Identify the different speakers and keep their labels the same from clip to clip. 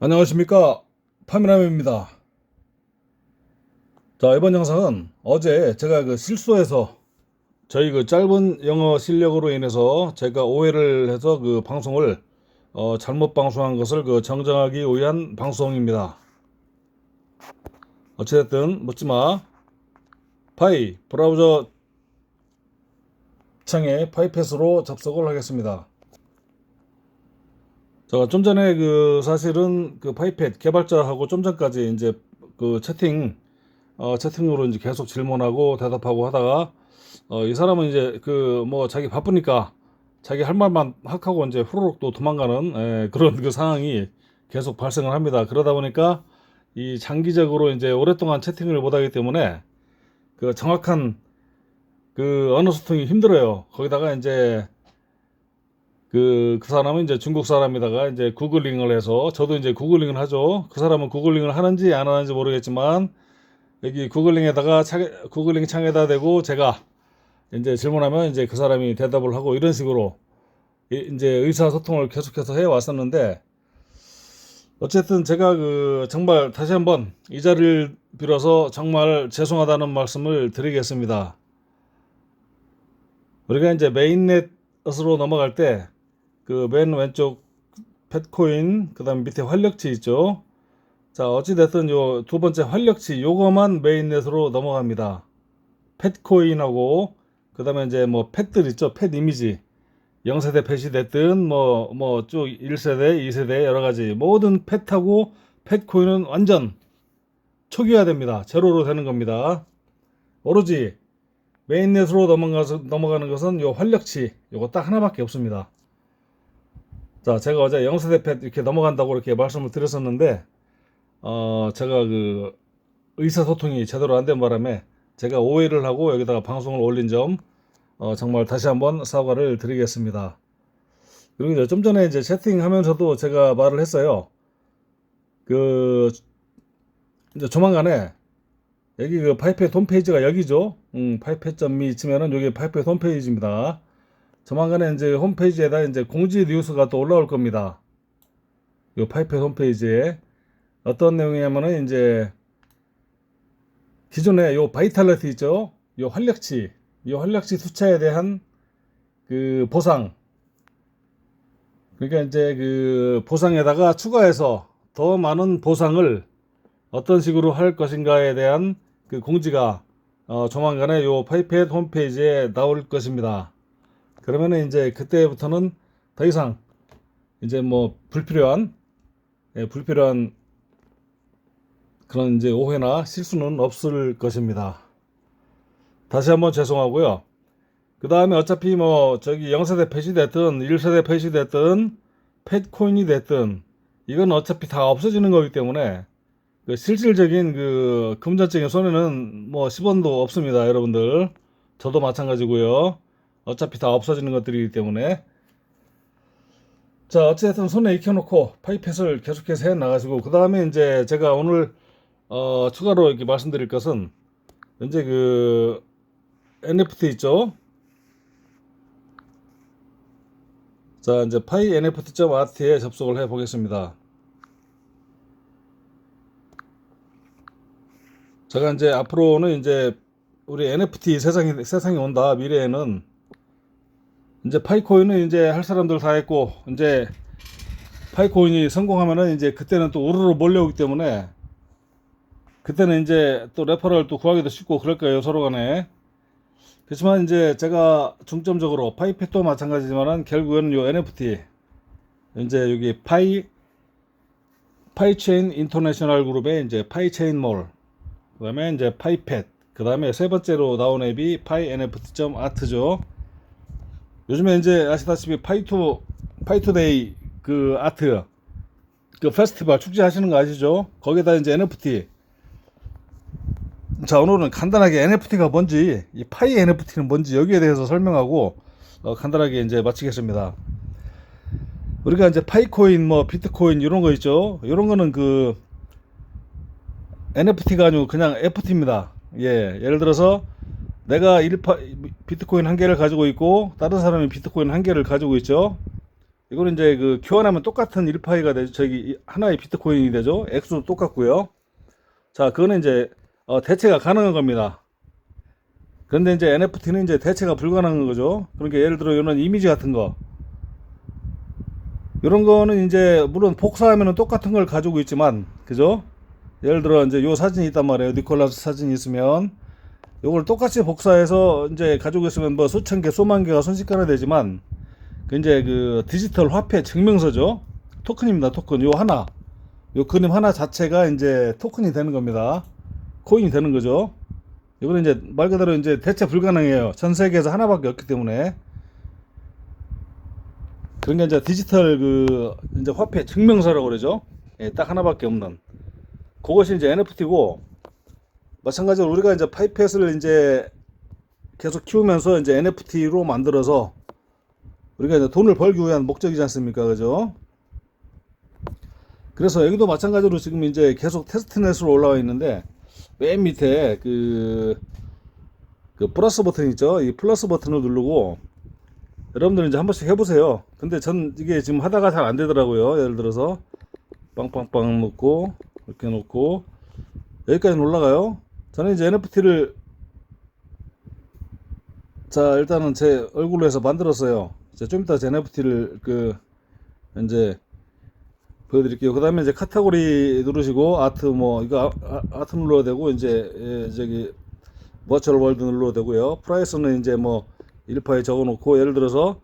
Speaker 1: 안녕하십니까. 파미남입니다. 자 이번 영상은 어제 제가 그 실수해서 저희 그 짧은 영어 실력으로 인해서 제가 오해를 해서 그 방송을 어, 잘못 방송한 것을 그 정정하기 위한 방송입니다. 어찌됐든 묻지마. 파이 브라우저 창에 파이패스로 접속을 하겠습니다 제가 좀 전에 그 사실은 그 파이펫 개발자하고 좀 전까지 이제 그 채팅 어 채팅으로 이제 계속 질문하고 대답하고 하다가 어 이 사람은 이제 그 뭐 자기 바쁘니까 자기 할 말만 확 하고 이제 후루룩 또 도망가는 에, 그런 그 상황이 계속 발생을 합니다. 그러다 보니까 이 장기적으로 이제 오랫동안 채팅을 못 하기 때문에 그 정확한 그 언어 소통이 힘들어요. 거기다가 이제 그, 그 사람은 이제 중국 사람이다가 이제 구글링을 해서 저도 이제 구글링을 하죠. 그 사람은 구글링을 하는지 안 하는지 모르겠지만 여기 구글링에다가 차, 구글링 창에다 대고 제가 이제 질문하면 이제 그 사람이 대답을 하고 이런 식으로 이- 이제 의사소통을 계속해서 해 왔었는데 어쨌든 제가 그 정말 다시 한번 이 자리를 빌어서 정말 죄송하다는 말씀을 드리겠습니다. 우리가 이제 메인넷으로 넘어갈 때 그 맨 왼쪽 펫코인 그다음 밑에 활력치 있죠. 자 어찌 됐든 요 두 번째 활력치 요거만 메인넷으로 넘어갑니다. 펫코인하고 그 다음에 이제 뭐 펫들 있죠. 펫 이미지 0세대 펫이 됐든 뭐 뭐 쭉 1세대, 2세대 여러 가지 모든 펫하고 펫코인은 완전 초기화됩니다. 제로로 되는 겁니다. 오로지 메인넷으로 넘어가서 넘어가는 것은 요 활력치 요거 딱 하나밖에 없습니다. 자, 제가 어제 0세대 펫 이렇게 넘어간다고 이렇게 말씀을 드렸었는데, 어, 제가 그 의사소통이 제대로 안 된 바람에 제가 오해를 하고 여기다가 방송을 올린 점, 어, 정말 다시 한번 사과를 드리겠습니다. 그리고 좀 전에 이제 채팅하면서도 제가 말을 했어요. 그, 이제 조만간에 여기 그 파이펫 홈페이지가 여기죠. 음, 파이펫.me 치면은 여기 파이펫 홈페이지입니다. 조만간에 이제 홈페이지에다 이제 공지 뉴스가 또 올라올 겁니다. 이 파이펫 홈페이지에 어떤 내용이냐면은 이제 기존에 요 바이탈리티 있죠? 요 활력치, 이 활력치 수치에 대한 그 보상. 그러니까 이제 그 보상에다가 추가해서 더 많은 보상을 어떤 식으로 할 것인가에 대한 그 공지가 어, 조만간에 요 파이펫 홈페이지에 나올 것입니다. 그러면은 이제 그때부터는 더 이상 이제 뭐 불필요한 예, 불필요한 그런 이제 오해나 실수는 없을 것입니다. 다시 한번 죄송하고요. 그 다음에 어차피 뭐 저기 0세대 펫이 됐든 1세대 펫이 됐든 펫코인이 됐든 이건 어차피 다 없어지는 거기 때문에 그 실질적인 그 금전적인 손해는 뭐 10원도 없습니다, 여러분들. 저도 마찬가지고요. 어차피 다 없어지는 것들이기 때문에. 자 어쨌든 손에 익혀놓고 파이펫을 계속해서 해 나가시고 그 다음에 이제 제가 오늘 어, 추가로 이렇게 말씀드릴 것은 이제 그 NFT 있죠? 자 이제 파이 NFT.art에 접속을 해 보겠습니다. 제가 이제 앞으로는 이제 우리 NFT 세상이 세상이 온다. 미래에는 이제 파이코인은 이제 할 사람들 다 했고 이제 파이코인이 성공하면은 이제 그때는 또 우르르 몰려오기 때문에 그때는 이제 또 레퍼럴 또 구하기도 쉽고 그럴 거예요 서로 간에 그렇지만 이제 제가 중점적으로 파이펫도 마찬가지지만은 결국은 요 NFT 이제 여기 파이 파이체인 인터내셔널 그룹의 이제 파이체인 몰 그다음에 이제 파이펫 그다음에 세 번째로 나온 앱이 파이 NFT.art죠. 요즘에 이제 아시다시피 파이투 파이투데이 그 아트 그 페스티벌 축제 하시는 거 아시죠? 거기다 이제 NFT 자 오늘은 간단하게 NFT가 뭔지 이 파이 NFT는 뭔지 여기에 대해서 설명하고 어, 간단하게 이제 마치겠습니다. 우리가 이제 파이코인 뭐 비트코인 이런 거 있죠? 이런 거는 그 NFT가 아니고 그냥 FT입니다. 예, 예를 들어서 내가 1파, 비트코인 한 개를 가지고 있고 다른 사람이 비트코인 한 개를 가지고 있죠. 이거는 이제 그 교환하면 똑같은 1파이가 되죠. 저기 이- 하나의 비트코인이 되죠. 액수도 똑같고요. 자, 그거는 이제 어, 대체가 가능한 겁니다. 그런데 이제 NFT는 이제 대체가 불가능한 거죠. 그러니까 예를 들어 이런 이미지 같은 거. 이런 거는 이제 물론 복사하면 똑같은 걸 가지고 있지만 그죠? 예를 들어 이제 요 사진이 있단 말이에요. 니콜라스 사진이 있으면 요걸 똑같이 복사해서 이제 가지고 있으면 뭐 수천 개, 수만 개가 순식간에 되지만 그 이제 그 디지털 화폐 증명서죠. 토큰입니다. 토큰. 요 하나. 요 그림 하나 자체가 이제 토큰이 되는 겁니다. 코인이 되는 거죠. 이거는 이제 말 그대로 이제 대체 불가능해요. 전 세계에서 하나밖에 없기 때문에. 그러니까 이제 디지털 그 이제 화폐 증명서라고 그러죠. 예, 딱 하나밖에 없는. 그것이 이제 NFT고 마찬가지로 우리가 이제 파이펫을 이제 계속 키우면서 이제 NFT로 만들어서 우리가 이제 돈을 벌기 위한 목적이지 않습니까? 그죠? 그래서 여기도 마찬가지로 지금 이제 계속 테스트넷으로 올라와 있는데 맨 밑에 그, 그 플러스 버튼 있죠? 이 플러스 버튼을 누르고 여러분들 이제 한 번씩 해보세요. 근데 전 이게 지금 하다가 잘 안 되더라고요. 예를 들어서 빵빵빵 놓고 이렇게 놓고 여기까지는 올라가요. 저는 이제 NFT를 자 일단은 제 얼굴로 해서 만들었어요. 이제 좀 이따 제 NFT를 그 이제 보여드릴게요. 그 다음에 이제 카테고리 누르시고 아트 뭐 이거 아, 아, 트 눌러야 되고 이제 예, 저기 버추얼 월드 눌러도 되고요. 프라이스는 이제 뭐 1파에 적어놓고 예를 들어서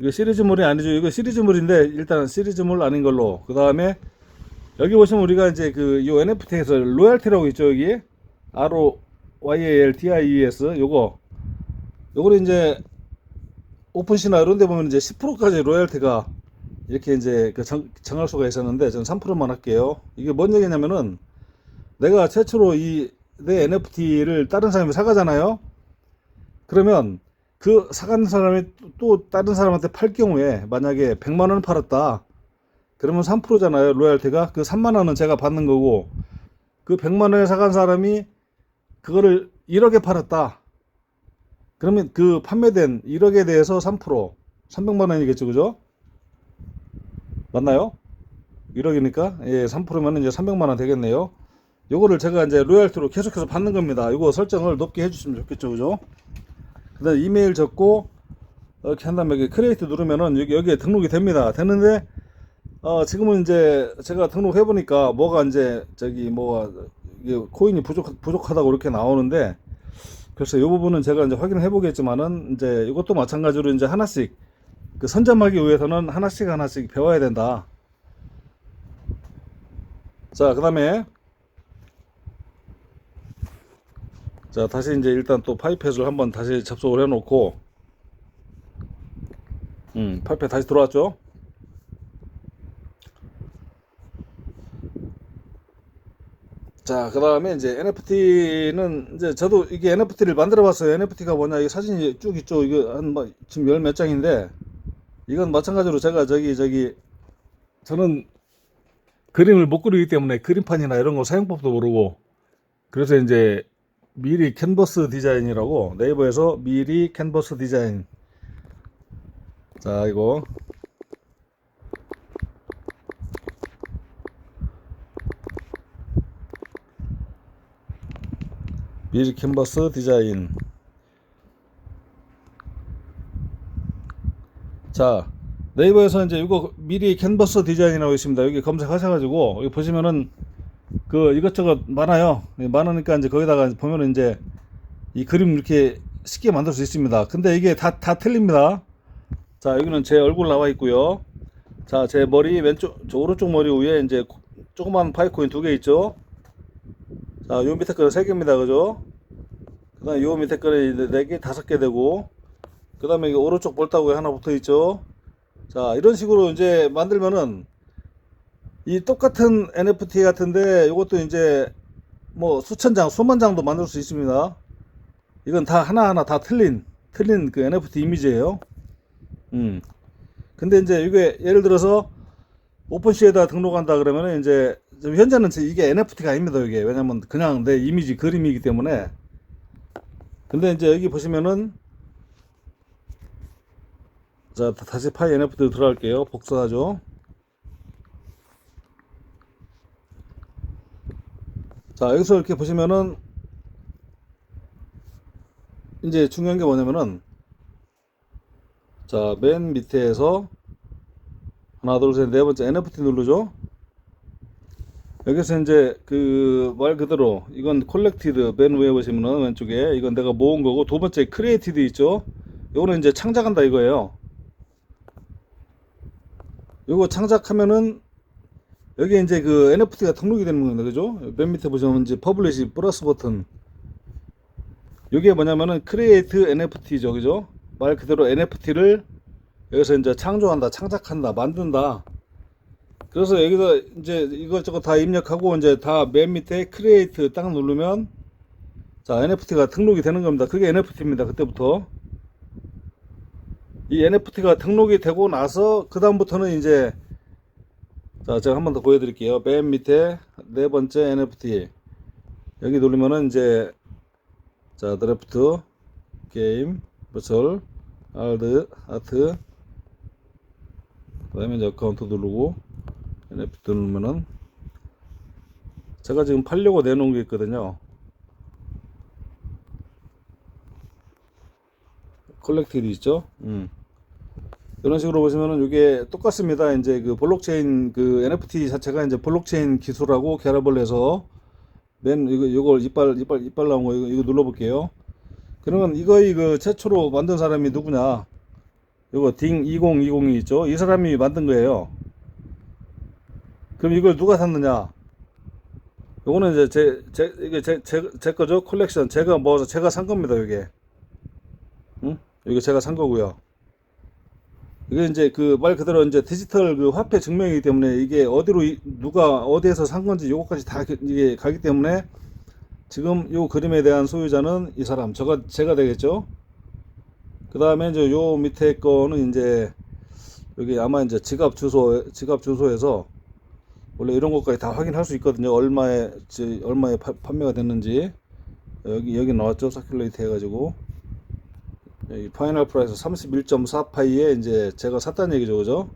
Speaker 1: 이거 시리즈물이 아니죠. 이거 시리즈물인데 일단 시리즈물 아닌 걸로 그 다음에 여기 보시면 우리가 이제 그 요 NFT에서 로얄티라고 있죠 여기 R O Y A L T I E S 요거 요거를 이제 오픈시나 이런 데 보면 이제 10%까지 로얄티가 이렇게 이제 그 정, 정할 수가 있었는데 저는 3%만 할게요. 이게 뭔 얘기냐면은 내가 최초로 이 내 NFT를 다른 사람이 사가잖아요. 그러면 그 사간 사람이 또- 또 다른 사람한테 팔 경우에 만약에 100만 원을 팔았다. 그러면 3%잖아요. 로얄티가. 그 3만 원은 제가 받는 거고 그 100만 원에 사간 사람이 그거를 1억에 팔았다. 그러면 그 판매된 1억에 대해서 3% 300만 원이겠죠. 그죠? 맞나요? 1억이니까 예, 3%면 이제 300만 원 되겠네요. 요거를 제가 이제 로얄티로 계속해서 받는 겁니다. 이거 설정을 높게 해주시면 좋겠죠, 그죠? 그다음 이메일 적고 이렇게 한 다음에 크리에이트 누르면은 여기 여기에 등록이 됩니다. 되는데 어, 지금은 이제 제가 등록해 보니까 뭐가 이제 저기 뭐가 코인이 부족 부족하다고 이렇게 나오는데 그래서 이 부분은 제가 이제 확인을 해보겠지만은 이제 이것도 마찬가지로 이제 하나씩 그 선점하기 위해서는 하나씩 하나씩 배워야 된다. 자, 그 다음에 자, 다시 이제 일단 또 파이펫을 한번 다시 접속을 해 놓고 음, 파이펫 다시 들어왔죠? 자, 그 다음에 이제 NFT는 이제 저도 이게 NFT를 만들어 봤어요. NFT가 뭐냐, 이 사진이 쭉 있죠. 이거 한 뭐, 지금 열 몇 장인데, 이건 마찬가지로 제가 저기, 저기, 저는 그림을 못 그리기 때문에 그림판이나 이런 거 사용법도 모르고, 그래서 이제 미리 캔버스 디자인이라고 네이버에서 미리 캔버스 디자인. 자, 이거. 미리 캔버스 디자인. 자, 네이버에서 이제 이거 미리 캔버스 디자인이라고 있습니다. 여기 검색하셔가지고 여기 보시면은 그 이것저것 많아요. 예, 많으니까 이제 거기다가 보면은 이제 이 그림 이렇게 쉽게 만들 수 있습니다. 근데 이게 다, 다 틀립니다. 자, 여기는 제 얼굴 나와 있고요. 자, 제 머리 왼쪽, 저 오른쪽 머리 위에 이제 코- 조그만 파이코인 두 개 있죠. 자, 요 밑에 거는 세 개입니다. 그죠? 그 다음에 요 밑에 거는 이제 네 개, 다섯 개 되고, 그 다음에 오른쪽 볼따구에 하나 붙어 있죠. 자, 이런 식으로 이제 만들면은 이 똑같은 NFT 같은데 이것도 이제 뭐 수천 장, 수만 장도 만들 수 있습니다. 이건 다 하나하나 다 틀린, 틀린 그 NFT 이미지예요. 음. 근데 이제 이게 예를 들어서 오픈시에다 등록한다 그러면은 이제 현재는 이게 NFT가 아닙니다. 이게 왜냐면 그냥 내 이미지 그림이기 때문에. 근데 이제 여기 보시면은 자, 다- 다시 파이 NFT로 들어갈게요. 복사하죠. 자, 여기서 이렇게 보시면은 이제 중요한 게 뭐냐면은 자, 맨 밑에서 하나, 둘, 셋, 네 번째 NFT 누르죠. 여기서 이제 그 말 그대로 이건 콜렉티드 맨 위에 보시면은 왼쪽에 이건 내가 모은 거고 두 번째 크리에이티드 있죠. 요거는 이제 창작한다 이거예요. 요거 창작하면은 여기 이제 그 NFT가 등록이 되는 겁니다. 그죠? 맨 밑에 보시면 이제 퍼블리시 플러스 버튼. 요게 뭐냐면은 크리에이트 NFT죠. 그죠? 말 그대로 NFT를 여기서 이제 창조한다, 창작한다, 만든다. 그래서 여기서 이제 이것저것 다 입력하고 이제 다 맨 밑에 크리에이트 딱 누르면 자 NFT가 등록이 되는 겁니다. 그게 NFT입니다. 그때부터 이 NFT가 등록이 되고 나서 그 다음부터는 이제 자 제가 한 번 더 보여드릴게요. 맨 밑에 네 번째 NFT 여기 누르면은 이제 자 드래프트 게임 버철 알드 아트 그 다음에 이제 어카운트 누르고 NFT 누르면은 제가 지금 팔려고 내놓은 게 있거든요. 컬렉티드 있죠? 음. 이런 식으로 보시면은 이게 똑같습니다. 이제 그 블록체인 그 NFT 자체가 이제 블록체인 기술하고 결합을 해서 맨 이거 이걸 이빨 이빨 이빨 나온 거 이거, 이거 눌러 볼게요. 그러면 이거 이거 최초로 만든 사람이 누구냐? 이거 딩 2020이 있죠? 이 사람이 만든 거예요. 그럼 이걸 누가 샀느냐? 요거는 이제 제, 제, 이게 제, 제, 제 거죠? 콜렉션. 제가 뭐, 제가 산 겁니다, 이게. 응? 이거 제가 산 거고요. 이게 이제 그 말 그대로 이제 디지털 그 화폐 증명이기 때문에 이게 어디로, 이- 누가 어디에서 산 건지 요거까지 다 그- 이게 가기 때문에 지금 요 그림에 대한 소유자는 이 사람, 저가, 제가 되겠죠? 그 다음에 이제 요 밑에 거는 이제 여기 아마 이제 지갑 주소, 지갑 주소에서 원래 이런 것까지 다 확인할 수 있거든요. 얼마에 지- 얼마에 파- 판매가 됐는지 여기 여기 나왔죠. 사큘레이트 해가지고 여기 파이널 프라이스 31.4파이에 이제 제가 샀다는 얘기죠, 그죠?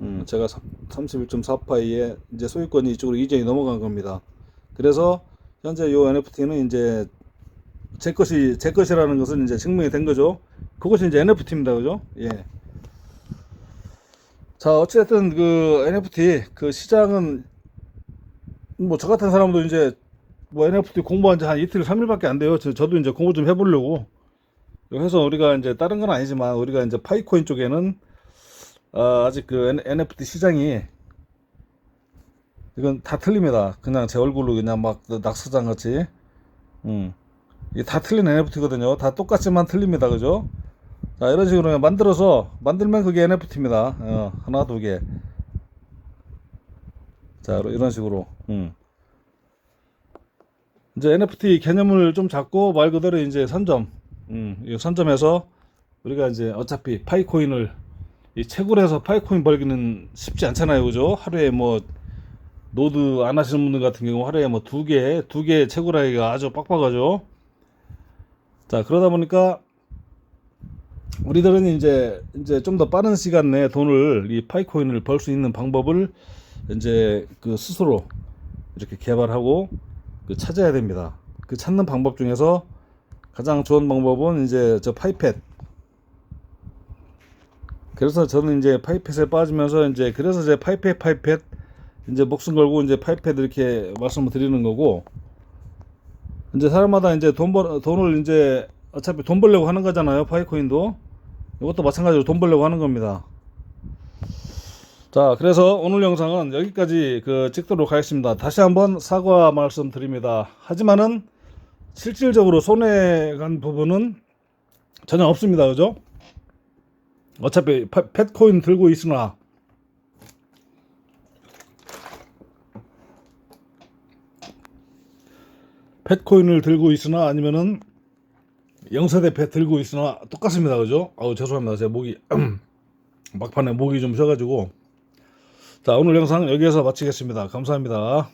Speaker 1: 음, 제가 31.4파이에 이제 소유권이 이쪽으로 이전이 넘어간 겁니다. 그래서 현재 요 NFT는 이제 제 것이 제 것이라는 것은 이제 증명이 된 거죠. 그것이 이제 NFT입니다, 그죠? 예. 자, 어쨌든 그 NFT 그 시장은 뭐 저 같은 사람도 이제 뭐 NFT 공부한 지 한 이틀, 3일밖에 안 돼요. 저, 저도 이제 공부 좀 해보려고. 해서 우리가 이제 다른 건 아니지만 우리가 이제 파이코인 쪽에는 아, 아직 그 NFT 시장이 이건 다 틀립니다. 그냥 제 얼굴로 그냥 막 낙서장 같이. 음. 이게 다 틀린 NFT거든요. 다 똑같지만 틀립니다. 그죠? 자, 이런 식으로 만들어서, 만들면 그게 NFT입니다. 어, 하나, 두 개. 자, 이런 식으로. 음. 이제 NFT 개념을 좀 잡고 말 그대로 이제 선점. 음, 이 선점해서 우리가 이제 어차피 파이코인을 이 채굴해서 파이코인 벌기는 쉽지 않잖아요. 그죠? 하루에 뭐 노드 안 하시는 분들 같은 경우 하루에 뭐 두 개, 두 개 채굴하기가 아주 빡빡하죠. 자, 그러다 보니까 우리들은 이제 이제 좀 더 빠른 시간 내에 돈을 이 파이코인을 벌 수 있는 방법을 이제 그 스스로 이렇게 개발하고 그 찾아야 됩니다. 그 찾는 방법 중에서 가장 좋은 방법은 이제 저 파이펫. 그래서 저는 이제 파이펫에 빠지면서 이제 그래서 이제 파이펫 파이펫 이제 목숨 걸고 이제 파이펫 이렇게 말씀을 드리는 거고 이제 사람마다 이제 돈 벌, 돈을 이제 어차피 돈 벌려고 하는 거잖아요. 파이코인도. 이것도 마찬가지로 돈 벌려고 하는 겁니다. 자, 그래서 오늘 영상은 여기까지 그 찍도록 하겠습니다. 다시 한번 사과 말씀드립니다. 하지만은 실질적으로 손해 간 부분은 전혀 없습니다. 그죠? 어차피 파- 펫코인 들고 있으나 펫코인을 들고 있으나 아니면은 영세대 펫 들고 있으나 똑같습니다. 그죠? 아우 죄송합니다. 제 목이 막판에 목이 좀 쉬어가지고 자 오늘 영상 여기에서 마치겠습니다. 감사합니다.